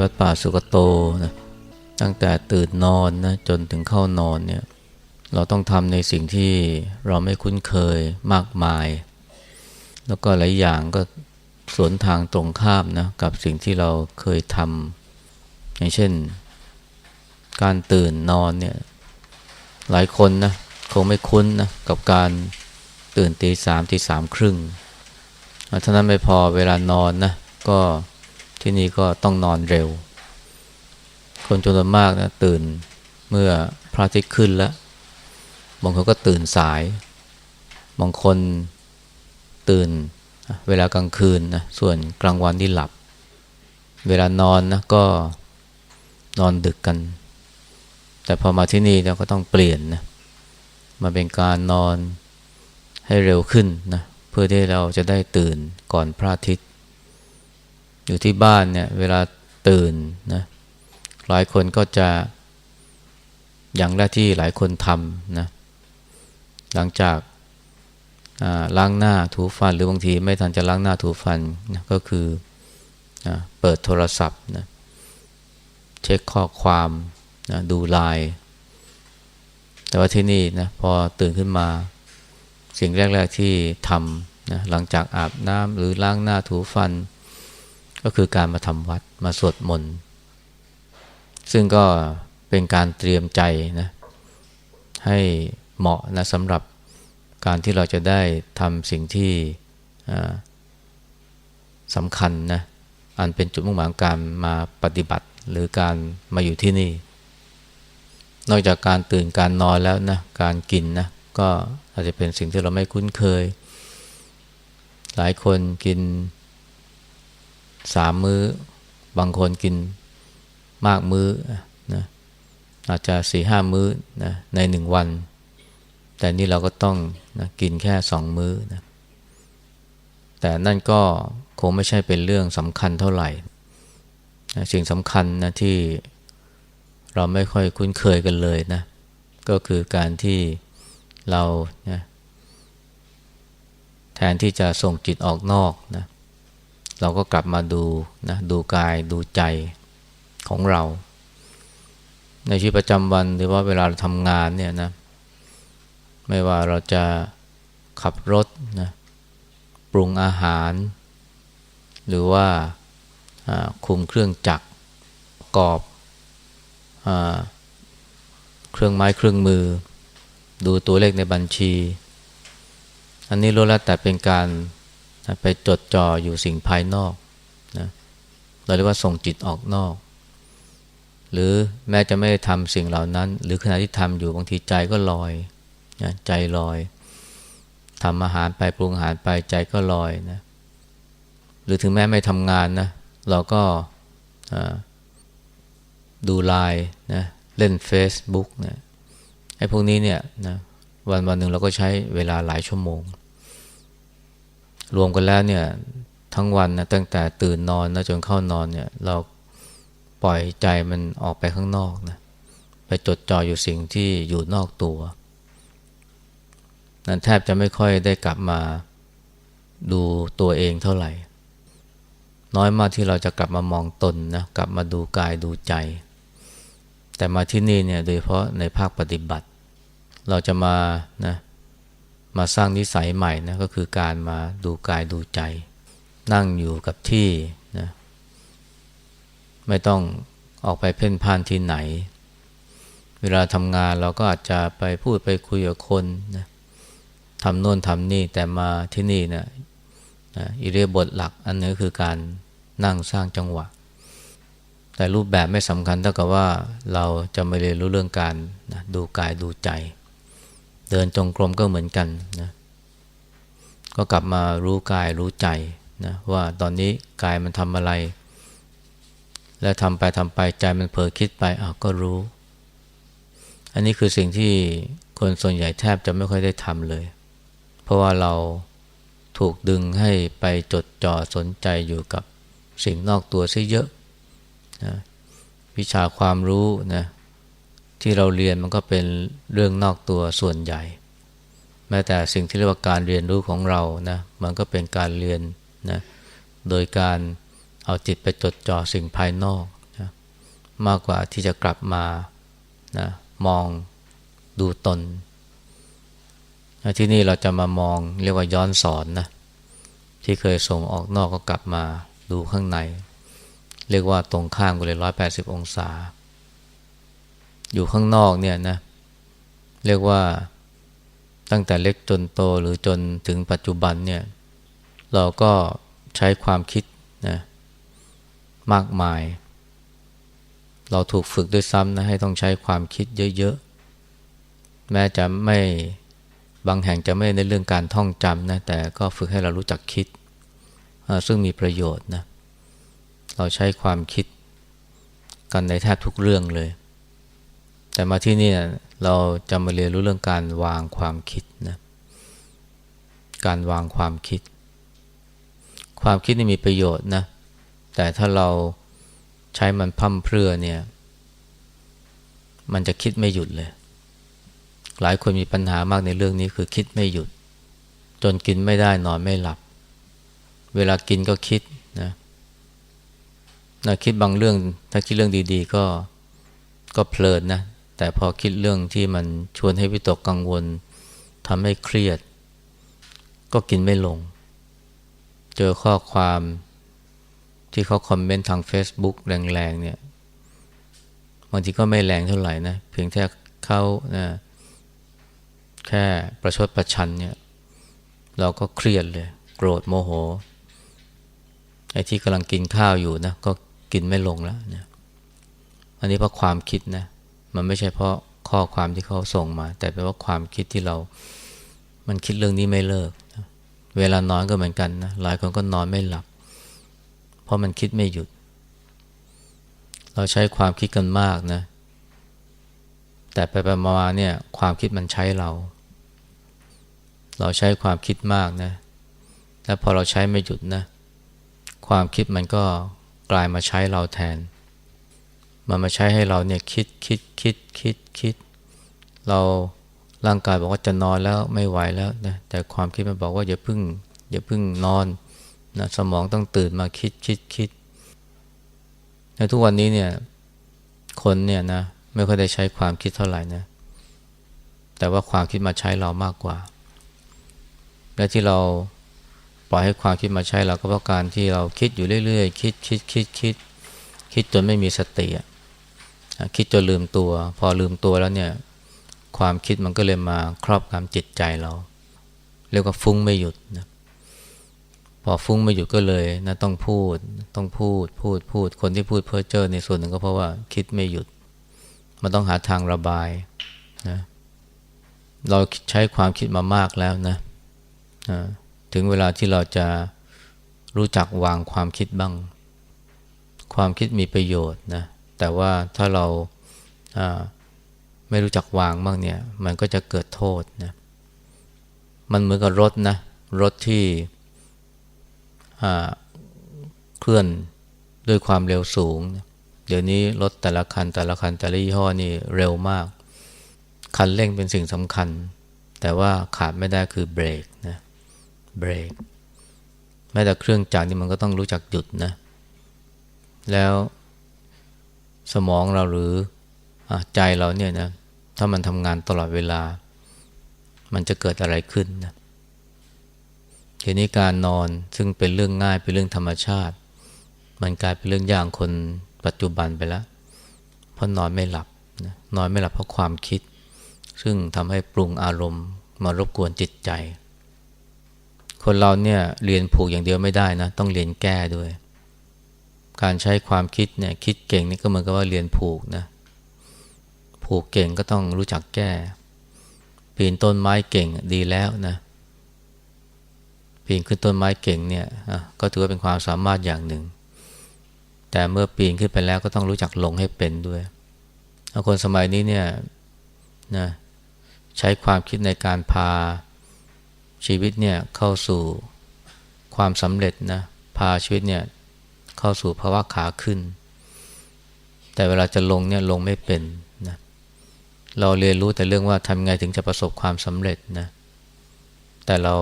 วัดป่าสุกโตนะตั้งแต่ตื่นนอนนะจนถึงเข้านอนเนี่ยเราต้องทำในสิ่งที่เราไม่คุ้นเคยมากมาย แล้วก็หลายอย่างก็สวนทางตรงข้ามนะกับสิ่งที่เราเคยทำอย่างเช่น การตื่นนอนเนี่ยหลายคนนะคงไม่คุ้นนะกับการตื่นตีสามตีสามครึ่งเท่านั้นไม่พอเวลานอนนะก็ ที่นี่ก็ต้องนอนเร็ว คนจำนวนมากนะตื่นเมื่อพระอาทิตย์ขึ้นแล้ว บางคนก็ตื่นสาย บางคนตื่นเวลากลางคืนนะส่วนกลางวันที่หลับ เวลานอนนะก็นอนดึกกัน แต่พอมาที่นี่เราก็ต้องเปลี่ยนนะมาเป็นการนอนให้เร็วขึ้นนะเพื่อที่เราจะได้ตื่นก่อนพระอาทิตย์ อยู่ที่บ้านเนี่ยเวลาตื่นนะหลายคนก็จะอย่างแรกที่หลายคนทำนะหลังจากล้างหน้าถูฟัน หรือบางทีไม่ทันจะล้างหน้าถูฟันนะก็คืออเปิดโทรศัพท์นะเช็คข้อความนะดูไลน์แต่ว่าที่นี่นะพอตื่นขึ้นมา สิ่งแรก ๆที่ทำนะหลังจากอาบน้ำหรือล้างหน้าถูฟัน ก็คือการมาทำวัดมาสวดมนต์ซึ่งก็เป็นการเตรียมใจนะให้เหมาะนะสำหรับการที่เราจะได้ทำสิ่งที่สำคัญนะอันเป็นจุดมุ่งหมายการมาปฏิบัติหรือการมาอยู่ที่นี่ นอกจากการตื่นการนอนแล้วนะการกินนะก็อาจจะเป็นสิ่งที่เราไม่คุ้นเคย หลายคนกิน สามมือ้อบางคนกินมากมื้อนะอาจจะสี่ห้ามื้อนะในหนึ่งวัน แต่นี่เราก็ต้องนะกินแค่สองมื้อนะแต่นั่นก็คงไม่ใช่เป็นเรื่องสำคัญเท่าไหร่นะสิ่งสำคัญนะที่เราไม่ค่อยคุ้นเคยกันเลยนะ ก็คือการที่เรานะแทนที่จะส่งจิตออกนอกนะเเราก็กลับมาดูนะดูกายดูใจของเรา ในชีวิตประจำวันหรือว่าเวลาเราทำงานเนี่ยนะไม่ว่าเราจะขับรถนะปรุงอาหาร หรือว่าคุมเครื่องจักรกอบเครื่องไม้เครื่องมือ ดูตัวเลขในบัญชี อันนี้รู้แล้วแต่เป็นการ ไปจดจ่ออยู่สิ่งภายนอกนะเราเรียกว่าส่งจิตออกนอก หรือแม้จะไม่ได้ทำสิ่งเหล่านั้น หรือขณะที่ทำอยู่บางทีใจก็ลอยนะใจลอยทำอาหารไปปรุงอาหารไปใจก็ลอยนะหรือถึงแม้ไม่ทำงานนะเราก็ดูไลน์นะเล่น Facebook นะไอ้พวกนี้เนี่ยนะวันวันหนึ่งเราก็ใช้เวลาหลายชั่วโมง รวมกันแล้วเนี่ยทั้งวันนะตั้งแต่ตื่นนอนนะจนเข้านอนเนี่ย เราปล่อยใจมันออกไปข้างนอกนะไปจดจ่ออยู่สิ่งที่อยู่นอกตัว นั้นแทบจะไม่ค่อยได้กลับมาดูตัวเองเท่าไหร่ น้อยมากที่เราจะกลับมามองตนนะกลับมาดูกายดูใจ แต่มาที่นี่เนี่ยโดยเฉพาะในภาคปฏิบัติ เราจะมานะ มาสร้างนิสัยใหม่นะก็คือการมาดูกายดูใจ นั่งอยู่กับที่นะไม่ต้องออกไปเพ่นพ่านที่ไหน เวลาทำงานเราก็อาจจะไปพูดไปคุยกับคนนะทำโน่นทำนี่แต่มาที่นี่นะนะอิเรียบทหลักอันนี้คือการนั่งสร้างจังหวะ แต่รูปแบบไม่สำคัญเท่ากับว่าเราจะไม่เรียนรู้เรื่องการนะดูกายดูใจ เดินจงกรมก็เหมือนกันนะก็กลับมารู้กายรู้ใจนะว่าตอนนี้กายมันทำอะไร แล้วทำไปทำไปใจมันเผลอคิดไปอ้าวก็รู้ อันนี้คือสิ่งที่คนส่วนใหญ่แทบจะไม่ค่อยได้ทำเลย เพราะว่าเราถูกดึงให้ไปจดจ่อสนใจอยู่กับสิ่งนอกตัวซะเยอะนะวิชาความรู้นะ ที่เราเรียนมันก็เป็นเรื่องนอกตัวส่วนใหญ่ แม้แต่สิ่งที่เรียกว่าการเรียนรู้ของเรานะมันก็เป็นการเรียนนะโดยการเอาจิตไปจดจ่อสิ่งภายนอกมากกว่าที่จะกลับมานะมองดูตน ที่นี่เราจะมามองเรียกว่าย้อนสอนนะที่เคยส่งออกนอกก็กลับมาดูข้างใน เรียกว่าตรงข้ามกันเลยร้อยแปดสิบองศา อยู่ข้างนอกเนี่ยนะ เรียกว่าตั้งแต่เล็กจนโตหรือจนถึงปัจจุบันเนี่ย เราก็ใช้ความคิดนะมากมาย เราถูกฝึกด้วยซ้ำนะให้ต้องใช้ความคิดเยอะๆ แม้จะไม่บางแห่งจะไม่ในเรื่องการท่องจำนะ แต่ก็ฝึกให้เรารู้จักคิด ซึ่งมีประโยชน์นะ เราใช้ความคิดกันในแทบทุกเรื่องเลย แต่มาที่นี่เราจะมาเรียนรู้เรื่องการวางความคิดนะ การวางความคิด ความคิดนี่มีประโยชน์นะ แต่ถ้าเราใช้มันพั่มเพรื่อเนี่ย มันจะคิดไม่หยุดเลย หลายคนมีปัญหามากในเรื่องนี้คือคิดไม่หยุด จนกินไม่ได้นอนไม่หลับ เวลากินก็คิดนะนะคิดบางเรื่อง ถ้าคิดเรื่องดี ๆ ก็ก็เพลินนะ แต่พอคิดเรื่องที่มันชวนให้วิตกกังวลทำให้เครียด ก็กินไม่ลง เจอข้อความที่เขาคอมเมนต์ทาง Facebook แรงๆเนี่ยบางทีก็ไม่แรงเท่าไหร่นะ เพียงแค่เขานะแค่ประชดประชันเนี่ย เราก็เครียดเลย โกรธโมโห ไอ้ที่กำลังกินข้าวอยู่นะ ก็กินไม่ลงแล้วเนี่ยอันนี้เพราะความคิดนะ มันไม่ใช่เพราะข้อความที่เขาส่งมา แต่เป็นว่าความคิดที่เรา มันคิดเรื่องนี้ไม่เลิก เวลานอนก็เหมือนกันนะหลายคนก็นอนไม่หลับ เพราะมันคิดไม่หยุด เราใช้ความคิดกันมากนะ แต่ไปไปมาเนี่ย ความคิดมันใช้เรา เราใช้ความคิดมากนะ แล้วพอเราใช้ไม่หยุดนะ ความคิดมันก็กลายมาใช้เราแทน มันมาใช้ให้เราเนี่ยคิดคิดคิดคิดคิด เราร่างกายบอกว่าจะนอนแล้วไม่ไหวแล้วนะแต่ความคิดมันบอกว่าอย่าพึ่งอย่าพึ่งนอนนะสมองต้องตื่นมาคิดคิดคิดในทุกวันนี้เนี่ยคนเนี่ยนะไม่ค่อยได้ใช้ความคิดเท่าไหร่นะแต่ว่าความคิดมาใช้เรามากกว่า และที่เราปล่อยให้ความคิดมาใช้เราก็เพราะการที่เราคิดอยู่เรื่อยๆ คิดคิดคิดคิดคิดจนไม่มีสติ คิดจนลืมตัว พอลืมตัวแล้วเนี่ยความคิดมันก็เลยมาครอบงำจิตใจเรา เรียกว่าฟุ้งไม่หยุดนะพอฟุ้งไม่หยุดก็เลยนะต้องพูดต้องพูดพูดพูดคนที่พูดเพ้อเจ้อในส่วนหนึ่งก็เพราะว่าคิดไม่หยุด มันต้องหาทางระบายนะเราใช้ความคิดมามากแล้วนะถึงเวลาที่เราจะรู้จักวางความคิดบ้าง ความคิดมีประโยชน์นะ แต่ว่าถ้าเราไม่รู้จักวางบ้างเนี่ย มันก็จะเกิดโทษนะมันเหมือนกับรถนะ รถที่เคลื่อนด้วยความเร็วสูง เดี๋ยวนี้รถแต่ละคันแต่ละคันแต่ละยี่ห้อนี่เร็วมาก คันเร่งเป็นสิ่งสำคัญ แต่ว่าขาดไม่ได้คือเบรกนะเบรกแม้แต่เครื่องจักรนี่มันก็ต้องรู้จักหยุดนะ แล้ว สมองเราหรืออใจเราเนี่ยนะถ้ามันทำงานตลอดเวลา มันจะเกิดอะไรขึ้นนะทีนี้การนอนซึ่งเป็นเรื่องง่ายเป็นเรื่องธรรมชาติ มันกลายเป็นเรื่องยากคนปัจจุบันไปแล้ว เพราะนอนไม่หลับนอนไม่หลับเพราะความคิด ซึ่งทำให้ปรุงอารมณ์มารบกวนจิตใจ คนเราเนี่ยเรียนผูกอย่างเดียวไม่ได้นะ ต้องเรียนแก้ด้วย การใช้ความคิดเนี่ยคิดเก่งนี่ก็เหมือนกับว่าเรียนผูกนะผูกเก่งก็ต้องรู้จักแก้ ปีนต้นไม้เก่งดีแล้วนะปีนขึ้นต้นไม้เก่งเนี่ยก็ถือว่าเป็นความสามารถอย่างหนึ่ง แต่เมื่อปีนขึ้นไปแล้วก็ต้องรู้จักลงให้เป็นด้วยคนสมัยนี้เนี่ยนะใช้ความคิดในการพาชีวิตเนี่ยเข้าสู่ความสำเร็จนะพาชีวิตเนี่ย เข้าสู่ภาวะขาขึ้น แต่เวลาจะลงเนี่ยลงไม่เป็นนะเราเรียนรู้แต่เรื่องว่าทำไงถึงจะประสบความสำเร็จนะแต่เรา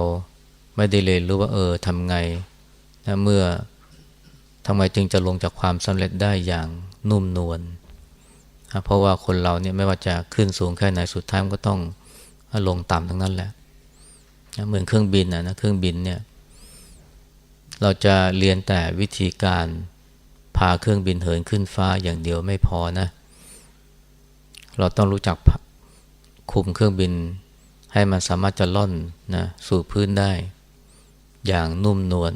ไม่ได้เรียนรู้ว่าเออทำไงนะเมื่อทำไมจึงจะลงจากความสำเร็จได้อย่างนุ่มนวลเพราะว่าคนเราเนี่ยไม่ว่าจะขึ้นสูงแค่ไหนสุดท้ายก็ต้องลงต่ำทั้งนั้นแหละเหมือนเครื่องบินนะเครื่องบินเนี่ย เราจะเรียนแต่วิธีการพาเครื่องบินเหินขึ้นฟ้าอย่างเดียวไม่พอนะ เราต้องรู้จักคุมเครื่องบิน ให้มันสามารถจะล่อนนะสู่พื้นได้ อย่างนุ่มนวล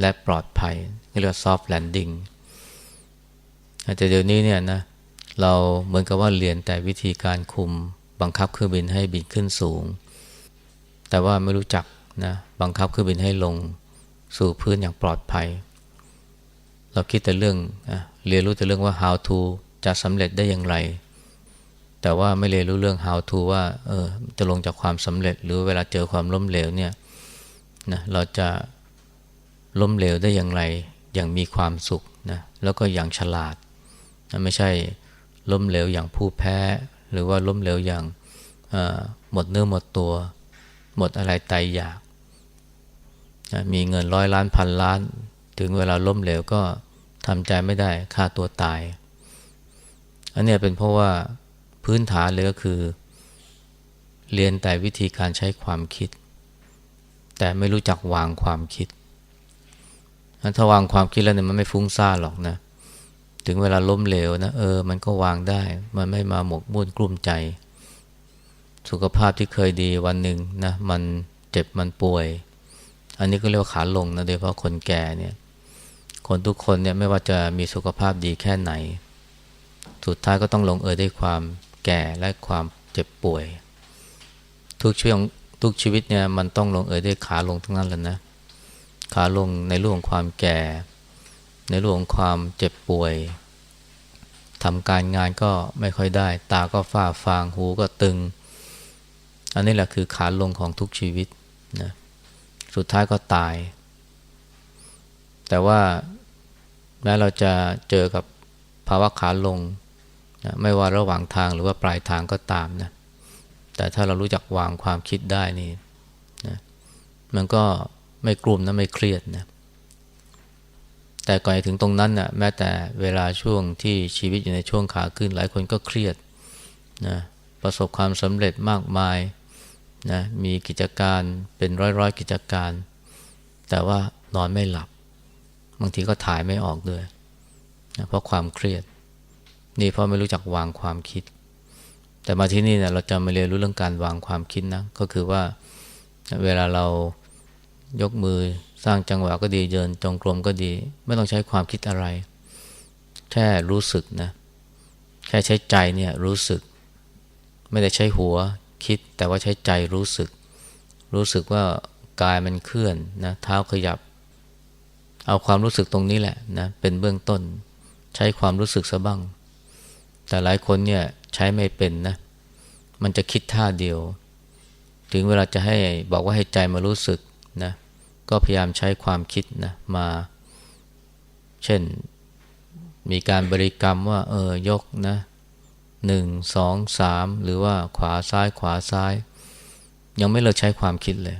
และปลอดภัยเรียกว่า soft landing แต่เดี๋ยวนี้เนี่ยนะเราเหมือนกับว่าเรียนแต่วิธีการคุมบังคับเครื่องบินให้บินขึ้นสูง แต่ว่าไม่รู้จักนะบังคับเครื่องบินให้ลง สู่พื้นอย่างปลอดภัย เราคิดแต่เรื่องเรียนรู้แต่เรื่องว่า how to จะสำเร็จได้อย่างไร แต่ว่าไม่เรียนรู้เรื่อง how to ว่าเออจะลงจากความสำเร็จ หรือเวลาเจอความล้มเหลวเนี่ยนะเราจะล้มเหลวได้อย่างไร อย่างมีความสุขนะแล้วก็อย่างฉลาดนะไม่ใช่ล้มเหลวอย่างผู้แพ้ หรือว่าล้มเหลวอย่างหมดเนื้อหมดตัว หมดอะไรตายอยาก มีเงินร้อยล้านพันล้าน ถึงเวลาล้มเหลวก็ทำใจไม่ได้ฆ่าตัวตาย อันนี้เป็นเพราะว่าพื้นฐานเลยก็คือ เรียนแต่วิธีการใช้ความคิด แต่ไม่รู้จักวางความคิด ถ้าวางความคิดแล้วเนี่ยมันไม่ฟุ้งซ่านหรอกนะ ถึงเวลาล้มเหลวนะเออ มันก็วางได้ มันไม่มาหมกมุ่นกลุ้มใจ สุขภาพที่เคยดีวันหนึ่งนะมันเจ็บมันป่วย อันนี้ก็เรียกว่าขาลงนะโดยเฉพาะคนแก่เนี่ยคนทุกคนเนี่ยไม่ว่าจะมีสุขภาพดีแค่ไหน สุดท้ายก็ต้องลงเอยด้วยความแก่และความเจ็บป่วย ทุกช่วงทุกชีวิตเนี่ยมันต้องลงเอยด้วยขาลงทั้งนั้นแหละนะขาลงในเรื่องความแก่ ในเรื่องความเจ็บป่วยทำการงานก็ไม่ค่อยได้ ตาก็ฝ้าฟางหูก็ตึง อันนี้แหละคือขาลงของทุกชีวิตนะ สุดท้ายก็ตาย แต่ว่าแม้เราจะเจอกับภาวะขาลงนะไม่ว่าระหว่างทางหรือว่าปลายทางก็ตามนะแต่ถ้าเรารู้จักวางความคิดได้นี่นะมันก็ไม่กลุ่มนะไม่เครียดนะแต่ก่อนถึงตรงนั้นนะ่ะแม้แต่เวลาช่วงที่ชีวิตอยู่ในช่วงขาขึ้นหลายคนก็เครียดนะประสบความสำเร็จมากมาย นะมีกิจการเป็นร้อยร้อยกิจการ แต่ว่านอนไม่หลับ บางทีก็ถ่ายไม่ออกด้วยนะเพราะความเครียด นี่เพราะไม่รู้จักวางความคิด แต่มาที่นี่เนี่ยเราจะมาเรียนรู้เรื่องการวางความคิดนะก็คือว่าเวลาเรายกมือสร้างจังหวะก็ดีเดินจงกรมก็ดี ไม่ต้องใช้ความคิดอะไร แค่รู้สึกนะแค่ใช้ใจเนี่ยรู้สึก ไม่ได้ใช้หัว คิด แต่ว่าใช้ใจรู้สึก รู้สึกว่ากายมันเคลื่อนนะเท้าขยับ เอาความรู้สึกตรงนี้แหละนะเป็นเบื้องต้น ใช้ความรู้สึกซะบ้าง แต่หลายคนเนี่ยใช้ไม่เป็นนะ มันจะคิดท่าเดียว ถึงเวลาจะให้บอกว่าให้ใจมารู้สึกนะก็พยายามใช้ความคิดนะมา เช่นมีการบริกรรมว่า เออยกนะ หนึ่งสองสามหรือว่าขวาซ้ายขวาซ้าย ยังไม่เลิกใช้ความคิดเลย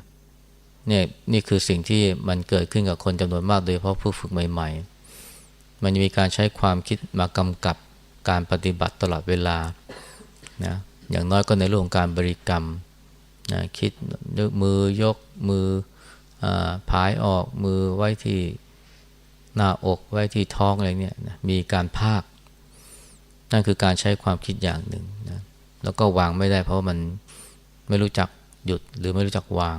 เนี่ยนี่คือสิ่งที่มันเกิดขึ้นกับคนจำนวนมากโดยเฉพาะผู้ฝึกใหม่ ๆ มันมีการใช้ความคิดมากำกับการปฏิบัติตลอดเวลานะอย่างน้อยก็ในเรื่องของการบริกรรมนะคิดมือยกมืออผายออกมือไว้ที่หน้าอกไว้ที่ท้องอะไรเนี่ยนะมีการภาค นั่นคือการใช้ความคิดอย่างหนึ่งนะแล้วก็วางไม่ได้เพราะมันไม่รู้จักหยุดหรือไม่รู้จักวาง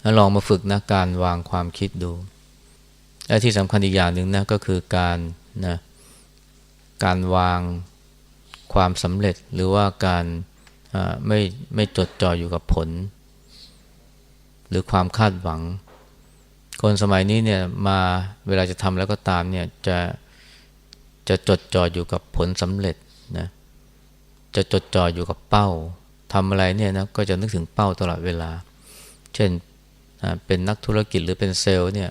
แล้วลองมาฝึกนะการวางความคิดดูและที่สำคัญอีกอย่างหนึ่งนะก็คือการนะการวางความสำเร็จหรือว่าการไม่ไม่จดจ่ออยู่กับผล หรือความคาดหวัง คนสมัยนี้เนี่ยมาเวลาจะทำแล้วก็ตามเนี่ยจะ จะจดจ่ออยู่กับผลสำเร็จนะจะจดจ่ออยู่กับเป้าทำอะไรเนี่ยนะก็จะนึกถึงเป้าตลอดเวลา เช่นเป็นนักธุรกิจหรือเป็นเซลล์เนี่ย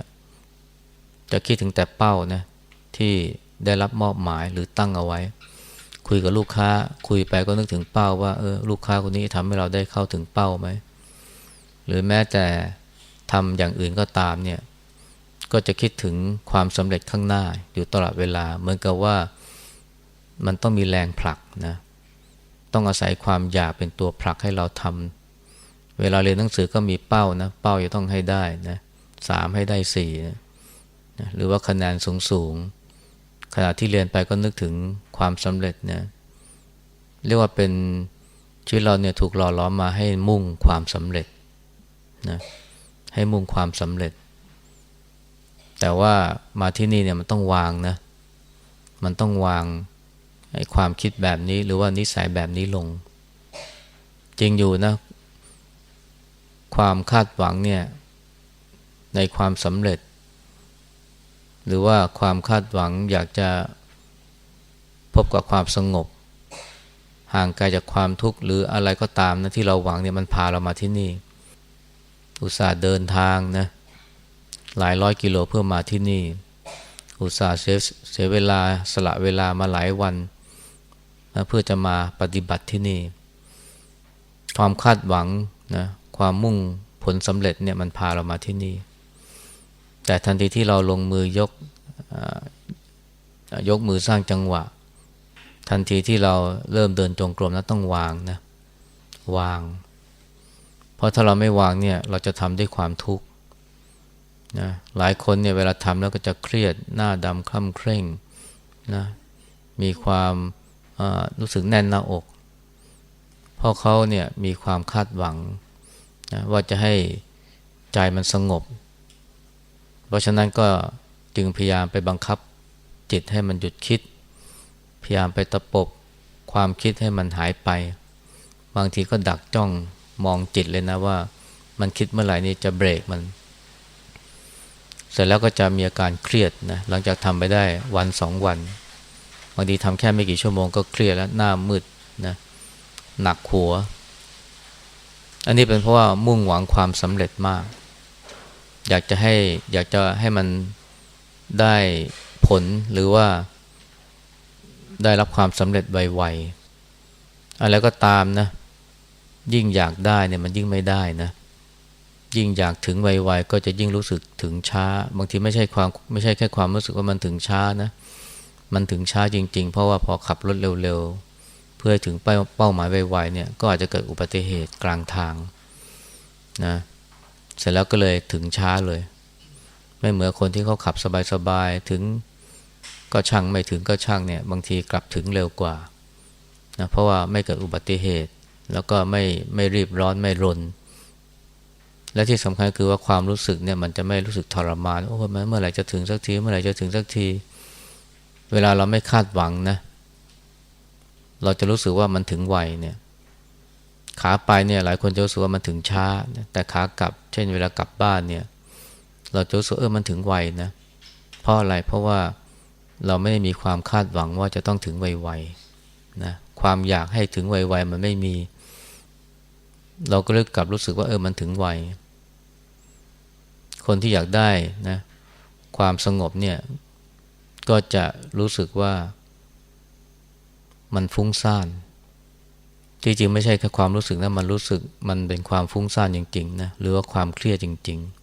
จะคิดถึงแต่เป้านะที่ได้รับมอบหมายหรือตั้งเอาไว้ คุยกับลูกค้าคุยไปก็นึกถึงเป้าว่าเออลูกค้าคนนี้ทำให้เราได้เข้าถึงเป้าไหมหรือแม้แต่ทำอย่างอื่นก็ตามเนี่ย ก็จะคิดถึงความสำเร็จข้างหน้าอยู่ตลอดเวลา เหมือนกับว่ามันต้องมีแรงผลักนะต้องอาศัยความอยากเป็นตัวผลักให้เราทำเวลาเรียนหนังสือก็มีเป้านะเป้าจะต้องให้ได้นะสามให้ได้สี่นะหรือว่าคะแนนสูงสูงขณะที่เรียนไปก็นึกถึงความสำเร็จนะเรียกว่าเป็นชีวิตเราเนี่ยถูกหล่อล้อมมาให้มุ่งความสำเร็จนะให้มุ่งความสำเร็จ แต่ว่ามาที่นี่เนี่ยมันต้องวางนะ มันต้องวางไอ้ความคิดแบบนี้หรือว่านิสัยแบบนี้ลง จริงอยู่นะ ความคาดหวังเนี่ยในความสำเร็จ หรือว่าความคาดหวังอยากจะพบกับความสงบ ห่างไกลจากความทุกข์หรืออะไรก็ตามนะที่เราหวังเนี่ยมันพาเรามาที่นี่ อุตส่าห์เดินทางนะ หลายร้อยกิโลเพื่อมาที่นี่ อุตส่าห์เสียเวลาสละเวลามาหลายวันนะเพื่อจะมาปฏิบัติที่นี่ ความคาดหวังนะความมุ่งผลสำเร็จเนี่ยมันพาเรามาที่นี่ แต่ทันทีที่เราลงมือยกยกมือสร้างจังหวะ ทันทีที่เราเริ่มเดินจงกรมนะต้องวางนะวาง เพราะถ้าเราไม่วางเนี่ยเราจะทำด้วยความทุกข์ นะหลายคนเนี่ยเวลาทำแล้วก็จะเครียดหน้าดำคล่ำเคร่งนะมีความรู้สึกแน่นหน้าอก เพราะเขาเนี่ยมีความคาดหวังนะว่าจะให้ใจมันสงบ เพราะฉะนั้นก็จึงพยายามไปบังคับจิตให้มันหยุดคิด พยายามไปตะปบความคิดให้มันหายไป บางทีก็ดักจ้องมองจิตเลยนะว่า มันคิดเมื่อไหร่นี่จะเบรกมัน เสร็จแล้วก็จะมีอาการเครียดนะหลังจากทำไปได้วันสองวันบางทีทำแค่ไม่กี่ชั่วโมงก็เครียดแล้วหน้ามืดนะหนักหัว อันนี้เป็นเพราะว่ามุ่งหวังความสำเร็จมาก อยากจะให้อยากจะให้มันได้ผลหรือว่า ได้รับความสำเร็จไวๆอะไรก็ตามนะ ยิ่งอยากได้เนี่ยมันยิ่งไม่ได้นะ ยิ่งอยากถึงไวๆก็จะยิ่งรู้สึกถึงช้า บางทีไม่ใช่ความไม่ใช่แค่ความรู้สึกว่ามันถึงช้านะ มันถึงช้าจริง ๆ เพราะว่าพอขับรถเร็วๆ เพื่อถึงเป้าหมายไวๆเนี่ยก็อาจจะเกิดอุบัติเหตุกลางทางนะเสร็จแล้วก็เลยถึงช้าเลย ไม่เหมือนคนที่เขาขับสบายๆถึงก็ช่างไม่ถึงก็ช่างเนี่ยบางทีกลับถึงเร็วกว่านะเพราะว่าไม่เกิดอุบัติเหตุ แล้วก็ไม่ไม่รีบร้อนไม่รน และที่สำคัญคือว่าความรู้สึกเนี่ยมันจะไม่รู้สึกทรมานโอ้เมื่อไหร่จะถึงสักทีเมื่อไหร่จะถึงสักที เวลาเราไม่คาดหวังนะ เราจะรู้สึกว่ามันถึงไวเนี่ย ขาไปเนี่ยหลายคนจะรู้สึกว่ามันถึงช้า แต่ขากลับ เช่น เวลากลับบ้านเนี่ย เราจะรู้สึกเออมันถึงไวนะเพราะอะไรเพราะว่าเราไม่ได้มีความคาดหวังว่าจะต้องถึงไวๆนะความอยากให้ถึงไวๆมันไม่มี เราก็เลยกลับรู้สึกว่าเออมันถึงไว คนที่อยากได้นะความสงบเนี่ย ก็จะรู้สึกว่ามันฟุ้งซ่านที่จริงไม่ใช่แค่ความรู้สึกนะมันรู้สึกมันเป็นความฟุ้งซ่านจริงๆนะหรือว่าความเครียดจริง ๆ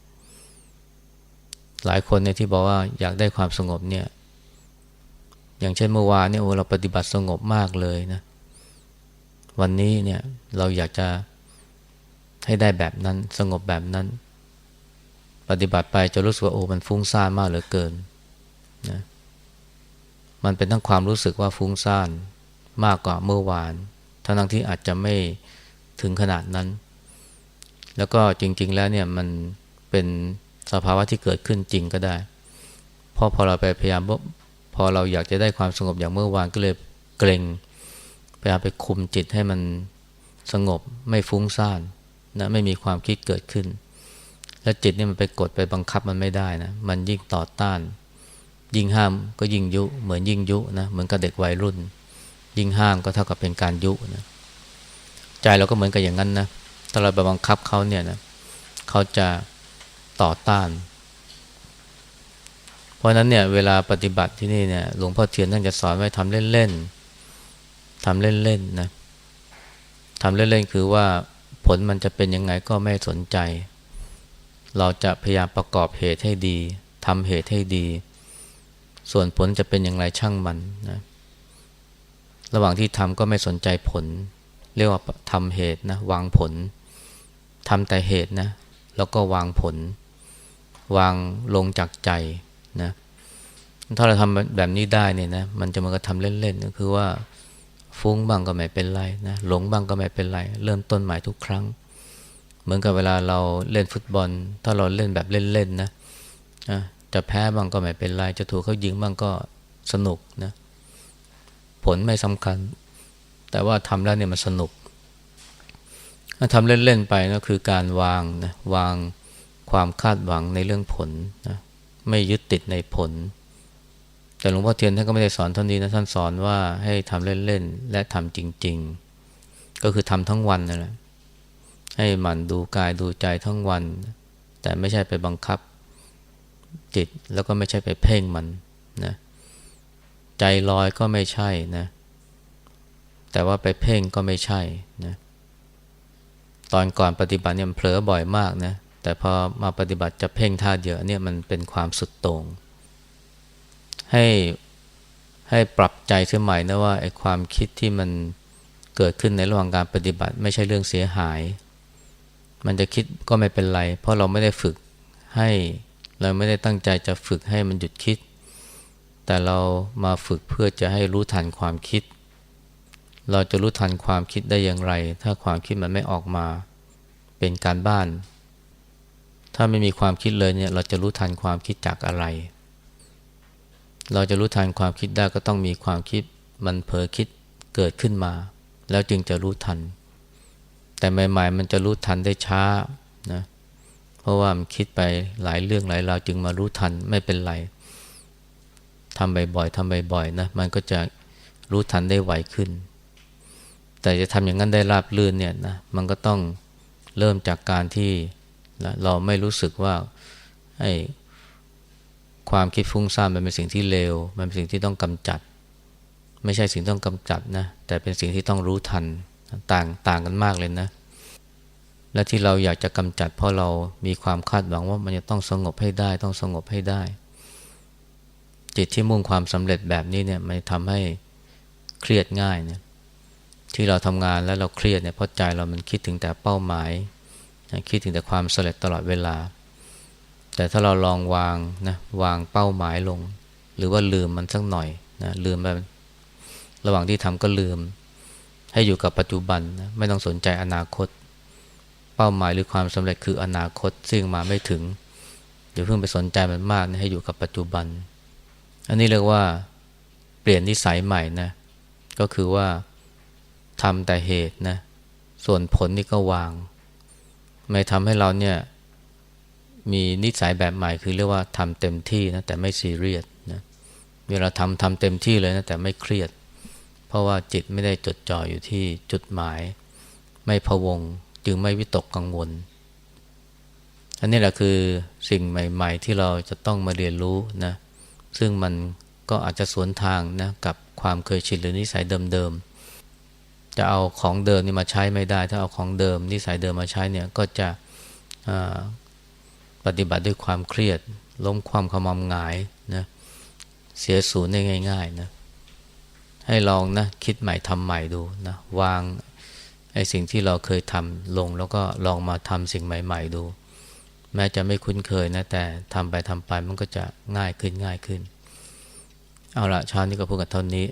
หลายคนเนี่ยที่บอกว่าอยากได้ความสงบเนี่ย อย่างเช่นเมื่อวานเนี่ยโอ้เราปฏิบัติสงบมากเลยนะ วันนี้เนี่ยเราอยากจะให้ได้แบบนั้นสงบแบบนั้น ปฏิบัติไปจะรู้สึกว่าโอ้มันฟุ้งซ่านมากเหลือเกินนะมันเป็นทั้งความรู้สึกว่าฟุ้งซ่านมากกว่าเมื่อวานทั้งที่อาจจะไม่ถึงขนาดนั้น แล้วก็จริง ๆ แล้วเนี่ยมันเป็นสภาวะที่เกิดขึ้นจริงก็ได้พอพอเราไปพยายามพอเราอยากจะได้ความสงบอย่างเมื่อวานก็เลยเกรงพยายามไปคุมจิตให้มันสงบไม่ฟุ้งซ่านนะไม่มีความคิดเกิดขึ้น แล้วจิตนี่มันไปกดไปบังคับมันไม่ได้นะ มันยิ่งต่อต้าน ยิ่งห้ามก็ยิ่งยุ เหมือนยิ่งยุนะ เหมือนกับเด็กวัยรุ่น ยิ่งห้ามก็เท่ากับเป็นการยุนะ ใจเราก็เหมือนกับอย่างนั้นนะ ถ้าเราไปบังคับเขาเนี่ยนะ เขาจะต่อต้าน เพราะนั้นเนี่ยเวลาปฏิบัติที่นี่เนี่ย หลวงพ่อเทียนท่านจะสอนไว้ทำเล่นๆทำเล่นๆนะทำเล่นๆคือว่าผลมันจะเป็นยังไงก็ไม่สนใจ เราจะพยายามประกอบเหตุให้ดีทำเหตุให้ดี ส่วนผลจะเป็นอย่างไรช่างมันนะระหว่างที่ทำก็ไม่สนใจผล เรียกว่าทำเหตุนะวางผลทำแต่เหตุนะแล้วก็วางผล วางลงจากใจนะถ้าเราทำแบบนี้ได้เนี่ยนะมันจะมันก็ทำเล่นๆก็คือว่าฟุ้งบ้างก็ไม่เป็นไรนะหลงบ้างก็ไม่เป็นไร เริ่มต้นใหม่ทุกครั้ง เหมือนกับเวลาเราเล่นฟุตบอล ถ้าเราเล่นแบบเล่นๆนะจะแพ้บ้างก็ไม่เป็นไร จะถูกเขายิงบ้างก็สนุกนะ ผลไม่สำคัญ แต่ว่าทำแล้วเนี่ยมันสนุกทำเล่นๆไปก็คือการวางนะวางความคาดหวังในเรื่องผลนะไม่ยึดติดในผล แต่หลวงพ่อเทียนท่านก็ไม่ได้สอนเท่านี้นะท่านสอนว่าให้ทำเล่นๆและทำจริง ๆ ก็คือทำทั้งวันนั่นแหละ ให้หมั่นดูกายดูใจทั้งวัน แต่ไม่ใช่ไปบังคับจิตแล้วก็ไม่ใช่ไปเพ่งมันนะใจลอยก็ไม่ใช่นะ แต่ว่าไปเพ่งก็ไม่ใช่นะตอนก่อนปฏิบัติเนี่ยเผลอบ่อยมากนะแต่พอมาปฏิบัติจะเพ่งท่าเยอะเนี่ยมันเป็นความสุดโต่งให้ให้ปรับใจเสียใหม่นะว่าไอ้ความคิดที่มันเกิดขึ้นในระหว่างการปฏิบัติ ไม่ใช่เรื่องเสียหาย มันจะคิดก็ไม่เป็นไร เพราะเราไม่ได้ฝึกให้เราไม่ได้ตั้งใจจะฝึกให้มันหยุดคิด แต่เรามาฝึกเพื่อจะให้รู้ทันความคิด เราจะรู้ทันความคิดได้อย่างไร ถ้าความคิดมันไม่ออกมาเป็นการบ้าน ถ้าไม่มีความคิดเลยเนี่ยเราจะรู้ทันความคิดจากอะไร เราจะรู้ทันความคิดได้ก็ต้องมีความคิดมันเผลอคิดเกิดขึ้นมา แล้วจึงจะรู้ทัน แต่ใหม่ ๆ มันจะรู้ทันได้ช้านะเพราะว่ามันคิดไปหลายเรื่องหลายราวจึงมารู้ทันไม่เป็นไรทำบ่อยๆทำบ่อยๆนะมันก็จะรู้ทันได้ไวขึ้น แต่จะทำอย่างนั้นได้ราบลื่นเนี่ยนะมันก็ต้องเริ่มจากการที่เราไม่รู้สึกว่าไอ้ความคิดฟุ้งซ่านมันเป็นสิ่งที่เลว มันเป็นสิ่งที่ต้องกำจัด ไม่ใช่สิ่งต้องกำจัดนะแต่เป็นสิ่งที่ต้องรู้ทัน ต่างต่างกันมากเลยนะ และที่เราอยากจะกำจัดเพราะเรามีความคาดหวังว่ามันจะต้องสงบให้ได้ ต้องสงบให้ได้ จิตที่มุ่งความสำเร็จแบบนี้เนี่ยมันทำให้เครียดง่ายเนี่ยที่เราทำงานแล้วเราเครียดเนี่ยเพราะใจเรามันคิดถึงแต่เป้าหมายคิดถึงแต่ความสำเร็จตลอดเวลา แต่ถ้าเราลองวางนะวางเป้าหมายลง หรือว่าลืมมันสักหน่อยนะลืมไป ระหว่างที่ทำก็ลืม ให้อยู่กับปัจจุบันนะไม่ต้องสนใจอนาคต เป้าหมายหรือความสำเร็จคืออนาคตซึ่งมาไม่ถึงเดี๋ยวเพิ่งไปสนใจมันมากนะให้อยู่กับปัจจุบัน อันนี้เรียกว่าเปลี่ยนนิสัยใหม่นะก็คือว่าทำแต่เหตุนะส่วนผลนี่ก็วาง ไม่ทำให้เราเนี่ยมีนิสัยแบบใหม่คือเรียกว่าทำเต็มที่นะแต่ไม่ซีเรียสนะเวลาทำทำเต็มที่เลยนะแต่ไม่เครียด เพราะว่าจิตไม่ได้จดจ่ออยู่ที่จุดหมาย ไม่พะวงจึงไม่วิตกกังวล อันนี้แหละคือสิ่งใหม่ ๆ ที่เราจะต้องมาเรียนรู้นะซึ่งมันก็อาจจะสวนทางนะกับความเคยชินหรือนิสัยเดิมๆจะเอาของเดิมนี่มาใช้ไม่ได้ ถ้าเอาของเดิม นิสัยเดิมมาใช้เนี่ยก็จะปฏิบัติด้วยความเครียด ล้มความขมำงายนะเสียศูนย์ได้ง่ายๆนะ ให้ลองนะคิดใหม่ทำใหม่ดูนะวางไอ้สิ่งที่เราเคยทำลงแล้วก็ลองมาทำสิ่งใหม่ ๆ ดู แม้จะไม่คุ้นเคยนะแต่ทำไปทำไปมันก็จะง่ายขึ้นง่ายขึ้น เอาละชานี้ก็พูดกันเท่านี้